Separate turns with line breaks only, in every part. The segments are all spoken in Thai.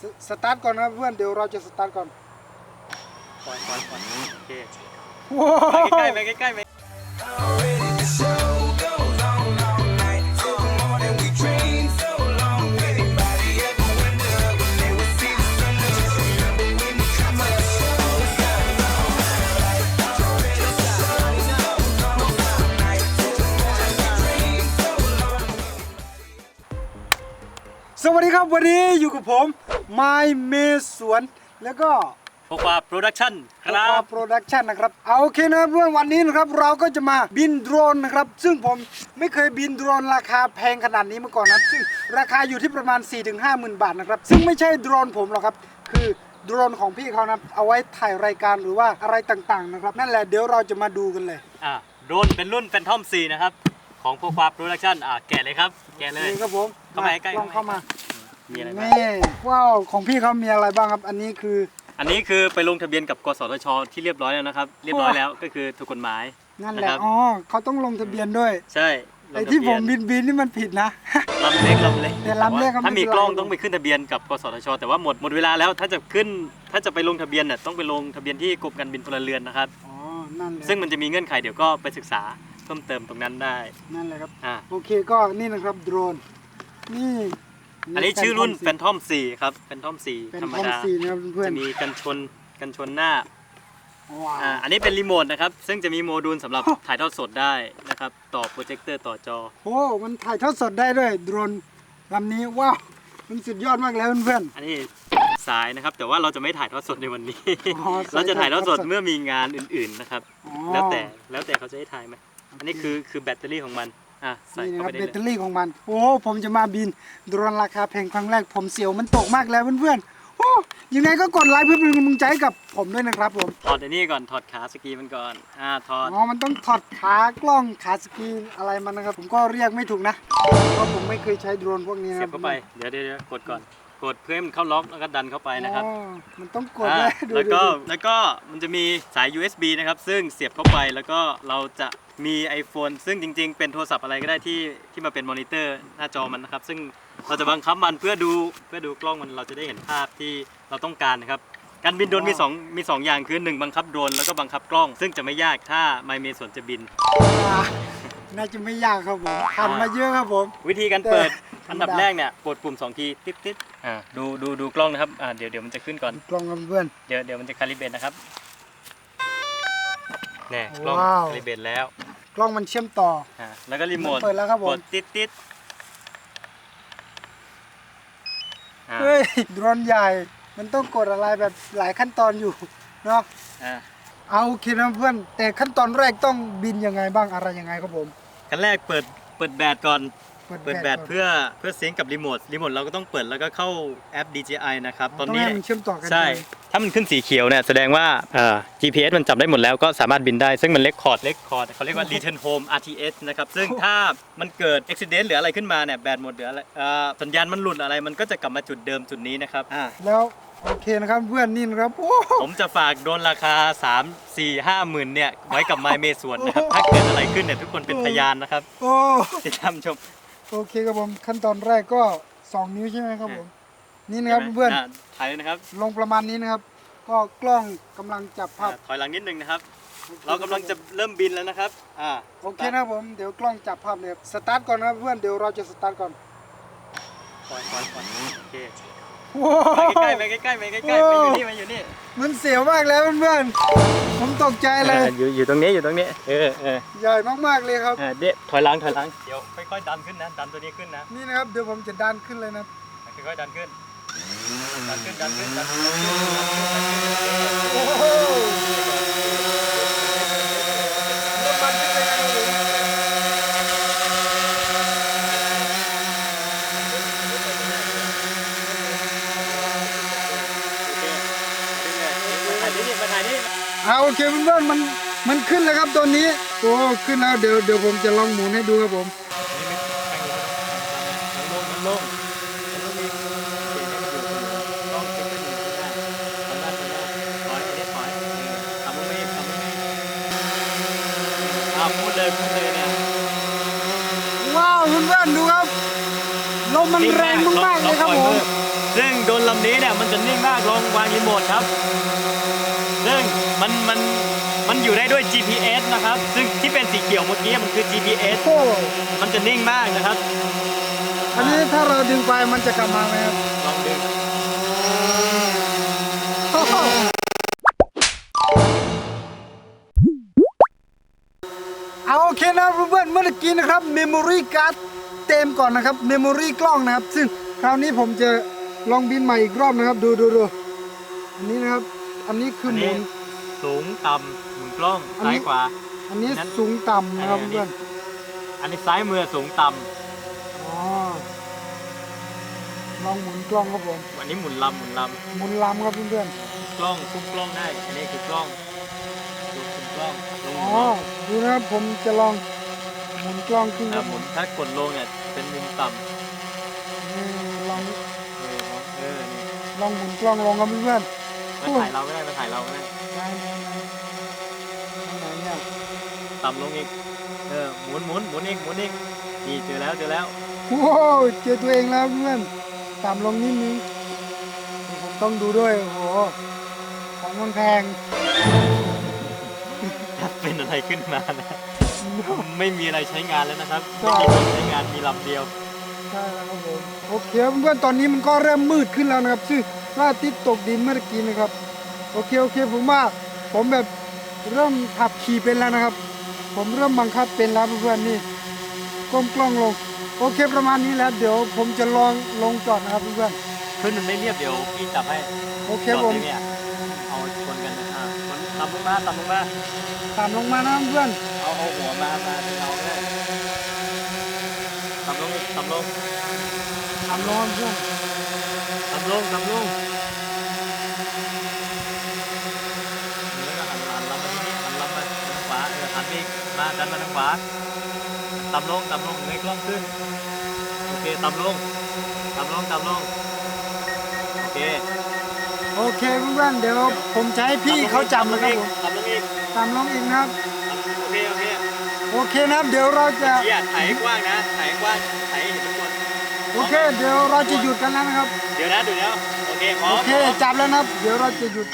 สสตาร์ทก่อนนะครับเพื่อนเดี๋ยวเราจะสตาร์ทก่อน
ปล่อยปล่อยปล่อยโอเค
ว้า
ไป
ว
ใกล้ๆไปใกล้ๆไป
วัสดีครับวันนี้อยู่กับผมไมเมสวนแล้วก็
โคควาโปรดักชั่นครั
โปรดักชันนะครับเอาโอเคนะครับเพื่อนวันนี้นะครับเราก็จะมาบินโดรนนะครับ ซึ่งผมไม่เคยบินโดรนราคาแพงขนาดนี้มาก่อนนะครับ ซึ่งราคาอยู่ที่ประมาณ 4-5หมื่นบาทนะครับ ซึ่งไม่ใช่โดรนผมหรอกครับ คือโดรนของพี่เขานะครับเอาไว้ถ่ายรายการหรือว่าอะไรต่างๆนะครับ นั่นแหละเดี๋ยวเราจะมาดูกันเลย
อ่าโดรนเป็นรุ่นแฟนทอม4นะครับ ของโคควาโปรดักชั่นอ่าแกะเลยครับ แกะเลย
นี่ครับผม
เข้ามาใกล้ๆ
ลองเข้ามา
มีอะไรบ้าง
นี่ว้าวของพี่เขามีอะไรบ้างครับ อันนี้คือ
อันนี้คือไปลงทะเบียนกับกสทช ที่เรียบร้อยแล้วนะครับ เรียบร้อยแล้วก็คือถูกกฎหมาย
นั่นแห
นะ
ละ
ครับ
อ๋อเขาต้องลงทะเบียนด้วย
ใช่ล
ไอ้
งทะ
ที่
เบี
ผ
ย
มบินบินนี่มันผิดนะ
ลำเล็กลำเล็ก
แต่ลำเล็กก็ไม่
ถ้ามี
เป็นไร
กล้องต้องไปขึ้นทะเบียนกับกสทช แต่ว่าหมดหมดเวลาแล้วถ้าจะขึ้นถ้าจะไปลงทะเบียนน่ะต้องไปลงทะเบียนที่กรมการบินพลเรือนนะครับ
อ๋อ นั่นแหละ
ซึ่งมันจะมีเงื่อนไขเดี๋ยวก็ไปศึกษาเพิ่มเติมตรงนั้นได้
นั่นแหละครับ
อ่า
โอเคก็นี่นะครับโดรน นี่
อันนี้ชื่อรุ่น Phantom 4ครับ Phantom
เป็น
4ธรรม
ทอม
ดา
ซีนะครับเพื่อน
จะมีกันชนกันชนหน้า
ๆว้า
อ่าวอันนี้เป็นรีโมทนะครับ ซึ่งจะมีโมดูลสำหรับถ่ายทอดสดได้นะครับ ต่อโปรเจคเตอร์ต่อจอ
โอ้มันถ่ายทอดสดได้ด้วยโดรนลำนี้ว้าวมันสุดยอดมากแล้วเพื่อน
อันนี้สายนะครับ แต่ว่าเราจะไม่ถ่ายทอดสดในวันนี้
อ๋อสาย
เราจะถ่ายทอดสด
ถ่ายทอดสด
เมื่อมีงานอื่นๆนะครับ
อ๋อ
แล้วแต่แล้วแต่เขาจะให้ถ่ายไหมอันนี้คือคือแบตเตอรี่ของมัน อะใส่
นี่นะ
เข้า
ค
ไป
รับ
ได้
แบต
เล
เตอยรี่ของมัน โอ้ผมจะมาบินโดรนราคาแพงครั้งแรกผมเสียวมันตกมากแล้วเพื่อนๆโอ้ยังไงก็กดไลค์เพื่อเป็นกำลังใจให้กับผมด้วยนะครับผม
ถอดอันนี้ก่อนถอดขาสกีมันก่อนอ่าถอด
อ๋อมันต้องถอดขากล้องขาสกรีนอะไรมันนะครับ ผมก็เรียกไม่ถูกนะเพราะผมไม่เคยใช้โดรนพวกนี้นะ
เสียบเข้าไปเดี๋ยวเดี๋ยวเดี๋ยวกดก่อน กดเพื่อให้มันเข้าล็อกแล้วก็ดันเข้าไปนะครับ
อ๋อมันต้องกด
อ่า
ด้วยดู
แล้วก็
ดู
แล้วก็มันจะมีสาย USB นะครับ ซึ่งเสียบเข้าไปแล้วก็เราจะมี iPhone ซึ่งจริง ๆ เป็นโทรศัพท์อะไรก็ได้ที่ที่มาเป็นมอนิเตอร์หน้าจอมันนะครับ ซึ่งเราจะบังคับมันเพื่อดูเพื่อดูกล้องมันเราจะได้เห็นภาพที่เราต้องการนะครับ การบินโดรนมีสองมีสองอย่างคือหนึ่งบังคับโดรนแล้วก็บังคับกล้อง ซึ่งจะไม่ยากถ้าไมเมส่วนจะบิน
อ่าน่าจะไม่ยากครับผมทำมาเยอะครับผม
วิธีการเปิด
แต่
อันดับแรกเนี่ยกดปุ่มสองทีติ๊ดติ๊ดอ่าดูดูดูกล้องนะครับอ่าเดี๋ยวเดี๋ยวมันจะขึ้นก่อน
กล้องครับเพื่อน
เดี๋ยวเดี๋ยวมันจะคาลิเบรตนะครับแน่กล้อง
ว้าว
คาลิเบรตแล้ว
กล้องมันเชื่อมต่อ
อ่าแล้วก็รีโมท
มันเปิดแล้วครับผม
กดติดติดอ่า
เฮ้ยโดรนใหญ่ มันต้องกดอะไรแบบหลายขั้นตอนอยู่เนาะ
อ่า
เอาโอเคนะเพื่อน แต่ขั้นตอนแรกต้องบินยังไงบ้างอะไรยังไงครับผม
ขั้นแรกเปิดเปิดแบตก่อน เปิดแบต
ก่น
เพื่อเพื่อซิงก์กับรีโมทรีโมทเราก็ต้องเปิดแล้วก็เข้าแอป DJI นะครับตอน
ต้อง
นี้
ให้มันเชื่อมต่อกัน
ใช่ถ้ามันขึ้นสีเขียวเนี่ยแสดงว่าเอ่อ GPS มันจับได้หมดแล้วก็สามารถบินได้ ซึ่งมันเลคคอร์ดเลคคอร์ดเขาเรียกว่า Return Home RTS นะครับซึ่งถ้ามันเกิดอุบิเหตุหรืออะไรขึ้นมาเนี่ยแบตหมดหรืออะไรเอ่อสัญญาณมันหลุดอะไรมันก็จะกลับมาจุดเดิมจุดนี้นะครับอ่า
แล้วโอเคนะครับเพื่อนนี่นะครับโอ้
ผมจะฝากโดนราคา 3 4 5หมื่นเนี่ยไว้กับไมเมส่วนนะครับ ถ้าเกิดอะไรขึ้นเนี่ยทุกคนเป็นพยานนะครับ
โอ้
ติดตามชม
โอเคครับผมขั้นตอนแรกก็2นิ้วใช่ไหมครับผมนี่นะครับเพื่อน
อ่าถ่ายเลยนะครับ
ลงประมาณนี้นะครับ ก็กล้องกำลังจับภาพ
อ่าถอยหลังนิดนึงนะครับ เรากำลังจะเริ่มบินแล้วนะครับอ่า
โอเคนะครับผมเดี๋ยวกล้องจับภาพเลยครับสตาร์ทก่อนนะครับเพื่อนเดี๋ยวเราจะสตาร์ทก่อน
ปล่อยปล่อยปล่อยโอเค
ว้า
ไป
ว
ใกล้ๆไปใกล้ๆไปใกล้ๆไปอยู่นี่มาอยู่นี่
มันเสียวมากแล้วเพื่อนๆผมตกใจเลย
อ่าอยู่อยู่ตรงนี้อยู่ตรงนี้ เออเออ
ใหญ่มากๆเลยครับ
อ่าเดี๋ยวถอยหลังถอยหลังเดี๋ยวค่อยๆดันขึ้นนะดันตัวนี้ขึ้นนะ
นี่นะครับเดี๋ยวผมจะดันขึ้นเลยนะ
ค่อยๆดันขึ้นดันขึ้นดันขึ้นดันขึ้น
โอ้โหรถมันขึ้นเลยนะครับผม
ถ่ายนี่มาถ่าย นี่
อ่าโอเคเพื่อนๆมันมันขึ้นแล้วครับตอนนี้โอ้ขึ้นแล้วเดี๋ยวเดี๋ยวผมจะลองหมุนให้ดูครับผม
ลงมันลงมันต้องมีเสียงให้มันอยู่ลองเช็คขึ้นอยู่ที่หน้าทำหน้าทำหน้าถอยอันนี้ถอยทำมันไม่ทำมันไม่อ่าพูดเลยพูดเลยเนี่ย
ว้าวเพื่อนๆดูครับลมมันแรงมากๆเลยครับผม
ซซึ่งโดรนลำนี้เนี่ยมันจะนิ่งมากลองวางรีโมทครับซึ่งมันมันมัน อยู่ได้ด้วย GPS นะครับ ซึ่งที่เป็นสีเขียวเมื่อกี้มันคือ GPS
โอ้
มันจะนิ่งมากนะครับ
อันนี้ถ้าเราดึงไปมันจะกลับมาไหมครับ
ลองดึง
เอาโอเคนะเพื่อนๆเมื่อกี้นะครับเมมโมรี่การ์ดเต็มก่อนนะครับเมมโมรี่กล้องนะครับ ซึ่งคราวนี้ผมจะลองบินใหม่อีกรอบนะครับ ดูดูดูอันนี้นะครับ อันนี้คือ
อัน
หมุ
นี้
น
สูงต่ำหมุน กล้อง
อันนี้
ซ้ายขวา
อันนี้
นั้น
สูงต่ำนะครับ
อันนี้
เพื่อน
อันนี้ซ้ายมือสูงต่
อ๋อลองหมุนกล้องครับผมำ
อันนี้หมุนลำหมุนล
หมุนลำครับเพื่อนำ
กล้องคุมกล้องได้ อันนี้คือกล้องดูคุมกล้องลง
ๆ
ห
อ๋
มุ
อนดูนะครับผมจะลองหมุนกล้องขึ้นค
อ่า
รับ
ห
ผ
มุ
ม
นถ้ากดลงเนี่ยเป็นมุมต่ำ
นี่ลอง
เออเนาะเออนี่
ลองหมุนกล้องลงครับเพื่อน
มาถ่ายเราไม่ได้มาถ่ายเราไม่ได้
ๆ
ต่ำลงอีก เออหมุนหมุนหมุนอีกหมุนอีกนี่เจอแล้วเจอแล้ว
โอ้โหเจอตัวเองแล้วเพื่อนต่ำลงนิดนึงผมต้องดูด้วยโอ้โหของมันแพง
ถ้าเป็นอะไรขึ้นมานะไม่มีอะไรใช้งานแล้วนะครับ
ใช่
ไม่มีคนใช้งานมีลำเดียว
ใช่แล้วครับผมโอเคเพื่อนๆตอนนี้มันก็เริ่มมืดขึ้นแล้วนะครับซึ่งพระอาทิตย์ตกดินเมื่อกี้นะครับ โอเคโอเคผมว่าผมแบบเริ่มขับขี่เป็นแล้วนะครับ ผมเริ่มบังคับเป็นแล้วเพื่อนๆนี่ก้มกล้องลง โอเคประมาณนี้แล้วเดี๋ยวผมจะลองลงจอดนะครับเพื่อน
ขึ้นมันไม่เรียบเดี๋ยวพี่จับให้
ๆโอเค
จอด
ผม
ที่เนี่ยเอาชนกันนะอะมันต่ำลงมาต่ำลงมา
ตามลงมานะเพื่อน
เอาเอาหัวมามาเป็นเราก็ได้ต่ำลงอีกต่ำลง
ตามลงเพื่อน
ต่ำลงต่ำลงแล้วก็หันหันลำมาที่นี่หันลำมาทางขวาเออหันอีก มาดันมาทางขวาต่ำลงต่ำลงเงยกล้องขึ้นโอเคต่ำลงต่ำลงต่ำลงโอเค
โอเคเพื่อนๆเดี๋ยวผมจะให้พี่เขาจับนะครับผม
ต่ำลงอีก
ตามลงอีกนะครับ
โอเคโอเค
โอเคนะครับเดี๋ยวเราจะ
เฮียถ่ายให้กว้างนะถ่ายให้กว้างถ่ายให้เห็นทุกคน
โอเค เดี๋ยวเราจะหยุดกันแล้วนะครับ
เดี๋ยวนะเดี๋ยวนะโอเคพร้อ
โอ
ม
เคจับแล้วนะครับ เดี๋ยวเราจะหยุด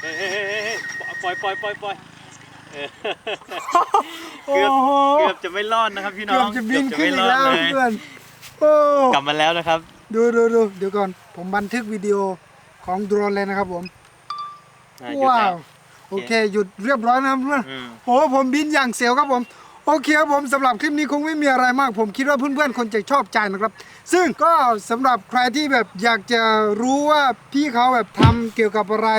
เฮ้ยเฮ้ยเฮ้ยเฮ้ยป ล่อยปล่อยปล่อยปล่อยเออ
โอ้
เกือบ
โห
เกือบจะไม่รอดนะครับพี่น้
เกื
อ
อบ
ง
จะบิน
เกือบ
ขึ้น
ไม่
อี
ร
ก
อด
แล้ว
เลย
เพื่อนโอ้
กลับมาแล้วนะครับ
ดูดูดูเดี๋ยวก่อนผมบันทึกวิดีโอของโดรนเลยนะครับผม
อะหยุด
ว้า
แล้ว
ว โอเค หยุดเรียบร้อยนะครับเพื่อน
อืม
โอ้ผมบินอย่างเสียวครับผม โอเคครับผมสำหรับคลิปนี้คงไม่มีอะไรมาก ผมคิดว่าเพื่อนๆคนจะชอบใจนะครับ ซึ่งก็สำหรับใครที่แบบอยากจะรู้ว่าพี่เขาแบบทำเกี่ยวกับอะไร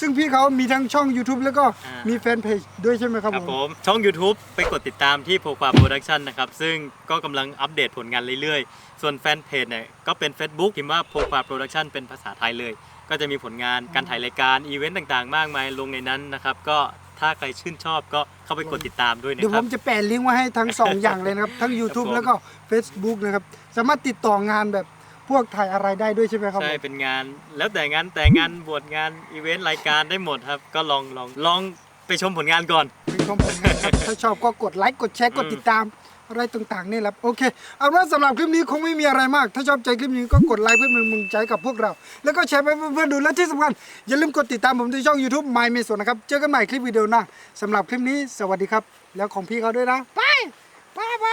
ซึ่งพี่เขามีทั้งช่อง YouTube แล้วก็มีแฟนเพจด้วยใช่ไหมครับ
ครับ
ผ
ผมม ช่อง YouTube ไปกดติดตามที่โพควาโปรดักชันนะครับ ซึ่งก็กำลังอัปเดตผลงานเรื่อยๆ ส่วนแฟนเพจเนี่ยก็เป็น Facebook พิมพ์ว่าโพควาโปรดักชันเป็นภาษาไทยเลย ก็จะมีผลงานการถ่ายรายการ อีเวนต์ต่างๆ มากมายลงในนั้นนะครับ ก็ ถ้าใครชื่นชอบก็เข้าไปกดติดตามด้วยนะ
เดี๋ยว
ค
ผ
รับ
มจะแปะลิงก์ไว้ให้ทั้ง 2 อย่างเลยนะครับ ทั้ง YouTube
ผม
แล้วก็ Facebook นะครับ สามารถติดต่องานแบบพวกถ่ายอะไรได้ด้วยใช่ไหมครับ
ใช่
ผม
เป็นงาน แล้วแต่งานแต่งานบวชงานอีเวนต์รายการได้หมดครับ ก็ลองลองลองไปชมผลงานก่อน
ไปชมผลงานครับถ้าชอบก็กดไลค์กดแชร์กดติดตาม อะไรต่างๆนี่แหละโอเคเอาว่าสำหรับคลิปนี้คงไม่มีอะไรมาก ถ้าชอบใจคลิปนี้ก็กดไลค์เพื่อเป็นกำลังใจกับพวกเรา แล้วก็แชร์ไปเพื่อนๆดูและที่สำคัญอย่าลืมกดติดตามผมที่ช่อง YouTube My m e s o นะครับเจอกันใหม่คลิปวิดีโอหน้าสำหรับคลิปนี้สวัสดีครับ แล้วของพี่เขาด้วยนะไปไปไป